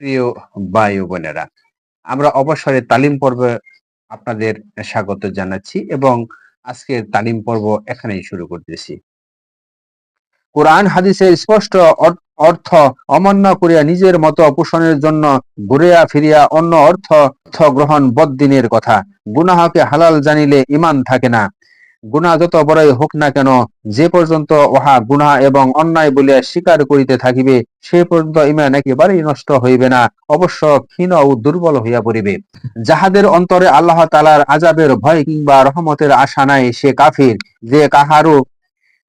প্রিয় ভাই বোনেরা, আমরা অবসরে তালিম পর্বে আপনাদের স্বাগত জানাচ্ছি এবং আজকের তালিম পর্ব এখানেই শুরু করতেছি। কোরআন, হাদিসের স্পষ্ট অর- অর্থ অমান্য করিয়া নিজের মতো পোষণের জন্য ঘুরিয়া ফিরিয়া অন্য অর্থ অর্থ গ্রহণ বদ্দিনের কথা। গুনাহকে হালাল জানিলে ইমান থাকে না। গুনাহ যত বড়ই হোক না কেন, যে পর্যন্ত উহা গুনাহ এবং অন্যায় বলিয়া স্বীকার করিতে থাকিবে, সে পর্যন্ত ইমান একেবারেই নষ্ট হইবে না, অবশ্য ক্ষীণ ও দুর্বল হইয়া পড়িবে। যাহাদের অন্তরে আল্লাহ তালার আজাবের ভয় কিংবা রহমতের আশা নাই, সে কাফির। যে কাহারও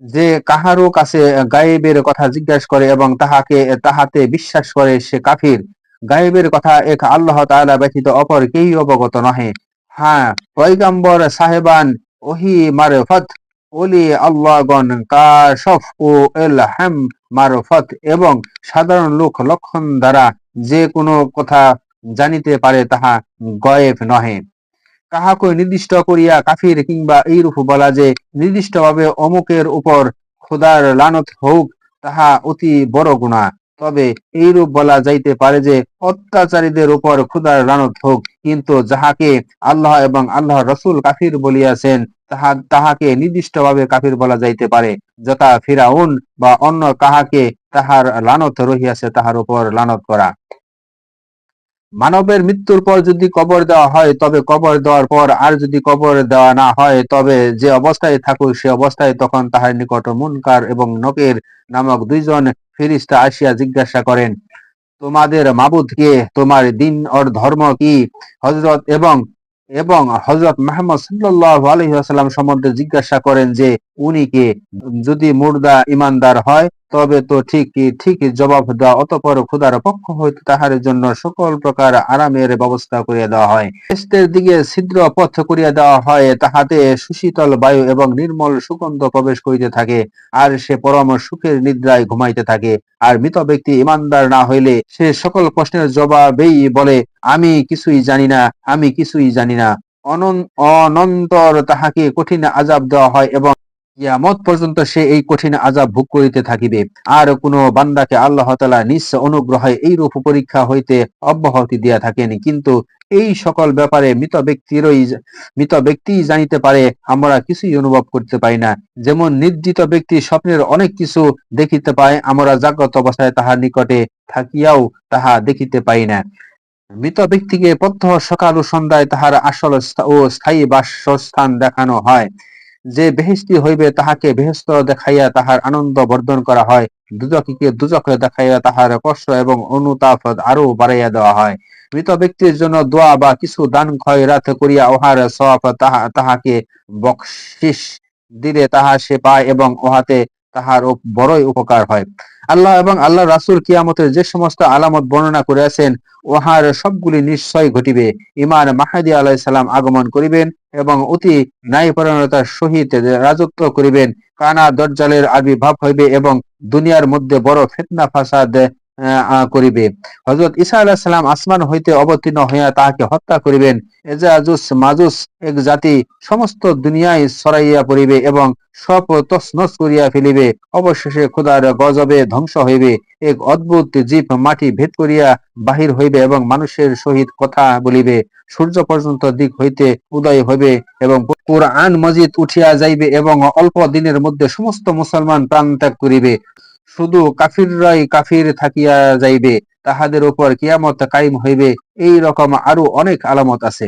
যে কাহারও কাছে গায়েবের কথা জিজ্ঞাসা করে এবং তাহাকে, তাহাতে বিশ্বাস করে, সে কাফির। গায়েবের কথা এক আল্লাহ তালা ব্যতীত অপর কেই অবগত নহে। হ্যাঁ পয়গাম্বর সাহেবান ওহি মারফত, ওলি আল্লাহগণ কাশফ ও এলহাম মারফত এবং সাধারণ লোক লক্ষণ দ্বারা যে কোনো কথা জানিতে পারে তাহা গয়েব নহে। কাহাকে নির্দিষ্ট করিয়া কাফির কিংবা এইরূপ বলা যে নির্দিষ্টভাবে অমুকের উপর খোদার লানত হোক, তাহা অতি বড় গুণা তবে এইরূপ বলা যাইতে পারে যে, অত্যাচারীদের উপর খুদার রানত হোক, কিন্তু যাহাকে আল্লাহ এবং আল্লাহ রসুল কাফির বলিয়াছেন, তাহা, তাহাকে নির্দিষ্টভাবে কাফির বলা যাইতে পারে, যথা ফিরাউন বা অন্য কাহাকে তাহার লানত রহিয়াছে, তাহার উপর লানত করা। মানবের মৃত্যুর পর যদি কবর দেওয়া হয়, তবে কবর দেওয়ার পর আর যদি কবর দেওয়া না হয়, তবে যে অবস্থায় থাকুক, সে অবস্থায় তখন তাহার নিকট মুনকার এবং নকের নামক দুইজন ফিরিস্তা আসিয়া জিজ্ঞাসা করেন, তোমাদের মাবুদ কে? তোমার দিন ওর ধর্ম কি? হজরত এবং এবং হজরত মাহমদ সাল্লাহ আলহিহাসাল্লাম সম্বন্ধে জিজ্ঞাসা করেন যে, উনি কে? যদি মুর্দা ইমানদার হয় তবে তো ঠিক ঠিক জবাব দেওয়া, অতপর খুদার পক্ষ হইতে তাহার জন্য সকল প্রকার আরামের ব্যবস্থা করিয়া দেওয়া হয়। বেহেশতের দিকে ছিদ্র পথ করিয়া দেওয়া হয়, তাহাতে সুশীতল বায়ু এবং নির্মল সুগন্ধ প্রবেশ করিতে থাকে, আর সে পরম সুখের নিদ্রায় ঘুমাইতে থাকে। আর মৃত ব্যক্তি ইমানদার না হইলে সে সকল প্রশ্নের জবাবেই বলে, আমি কিছুই জানি না, আমি কিছুই জানি না। অনন- অনন্তর তাহাকে কঠিন আজাব দেওয়া হয় এবং কিয়ামত পর্যন্ত সে এই কঠিন আজাব ভোগ করিতে থাকিবে। আর কোন বান্দাকে আল্লাহ তালা নিঃস অনুগ্রহে এই রূপ পরীক্ষা হইতে অব্যাহতি দিয়া থাকেন। কিন্তু এই সকল ব্যাপারে মৃত ব্যক্তিরই মৃত ব্যক্তি জানিতে পারে, আমরা কিছুই অনুভব করতে পারি না। যেমন নির্জিত ব্যক্তি স্বপ্নের অনেক কিছু দেখিতে পায়, আমরা জাগ্রত অবস্থায় তাহার নিকটে থাকিয়াও তাহা দেখিতে পাই না। মৃত ব্যক্তিকে প্রত্যহ সকাল ও সন্ধ্যায় তাহার আসল ও স্থায়ী বাসস্থান দেখানো হয়। যে বেহেস্তি হইবে তাহাকে বেহেস্ত দেখাইয়া তাহার আনন্দ বর্ধন করা হয়। দুজককে দুজক দেখাইয়া তাহার কষ্ট এবং অনুতাপ আরও বাড়াইয়া দেওয়া হয়। মৃত ব্যক্তির জন্য দোয়া বা কিছু দান খয়রাত করিয়া উহার সব তাহা তাহাকে বকশিস দিলে তাহা সে পায় এবং উহাতে তাহার বড়ই উপকার হয়। আল্লাহ এবং আল্লাহ রাসুল কিয়ামতের যে সমস্ত আলামত বর্ণনা করিয়াছেন, উহার সবগুলি নিশ্চয় ঘটিবে। ইমান মাহাদি আলাইহিস সালাম আগমন করিবেন এবং অতি ন্যায়পরায়ণতার সহিত রাজত্ব করিবেন। কানা দরজালের আবির্ভাব হইবে এবং দুনিয়ার মধ্যে বড় ফেতনা ফাসাদ করিবে। হযরত ঈসা আলাইহিস সালাম আসমান হইতে অবতীর্ণ হইয়া তাহাকে হত্যা করিবেন। এজাজুস মাজুস, এক জাতি সমস্ত দুনিয়ায় ছড়াইয়া পড়িবে এবং সব তছনছ করিয়া ফেলিবে। অবশেষে খোদার গজবে ধ্বংস হইবে। এক অদ্ভুত জীব মাটি ভেদ করিয়া বাহির হইবে এবং মানুষের সহিত কথা বলিবে। সূর্য পর্যন্ত দিক হইতে উদয় হইবে এবং কোরআন মজিদ উঠিয়া যাইবে এবং অল্প দিনের মধ্যে সমস্ত মুসলমান প্রাণ ত্যাগ করিবে। শুধু কাফিররাই কাফির থাকিয়া যাইবে, তাহাদের উপর কিয়ামত কায়েম হইবে, এই রকম আরও অনেক আলামত আছে।